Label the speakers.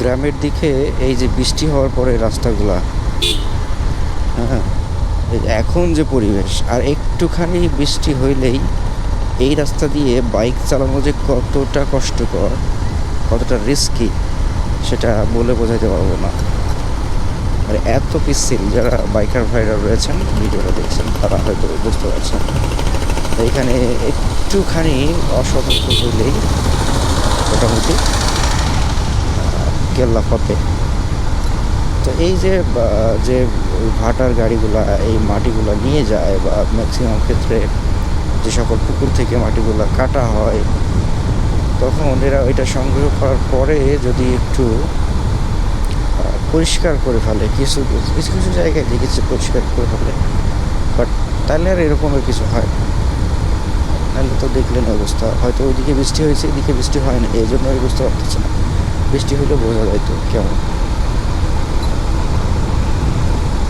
Speaker 1: গ্রামের দিকে এই যে বৃষ্টি হওয়ার পরে রাস্তাগুলা হ্যাঁ এখন যে পরিবেশ, আর একটুখানি বৃষ্টি হইলেই এই রাস্তা দিয়ে বাইক চালানো যে কতটা কষ্টকর, কতটা রিস্কি সেটা বলে বোঝাতে পারব না। আর এত পিচ্ছিল যারা বাইকার ভাইরা রয়েছেন, ভিডিওটা দেখছেন, তারা হয়তো বুঝতে পারছেন। এইখানে একটুখানি অসতর্ক হইলেই মোটামুটি কেল্লা ফতে। তো এই যে যে ভাটার গাড়িগুলা, এই মাটিগুলা নিয়ে যায় বা ম্যাক্সিমাম ক্ষেত্রে যে সকল পুকুর থেকে মাটিগুলা কাটা হয়, তখন এরা ওইটা সংগ্রহ করার পরে যদি একটু পরিষ্কার করে ফেলে, কিছু কিছু কিছু জায়গায় দেখেছি পরিষ্কার করে ফেলে বাট তাহলে আর এরকমের কিছু হয় তাহলে তো দেখলেন অবস্থা, হয়তো ওইদিকে বৃষ্টি হয়েছে, এদিকে বৃষ্টি হয় না, এই জন্য বুঝতে পারতেছে না। বৃষ্টি হলে বোঝা যায় তো কেমন।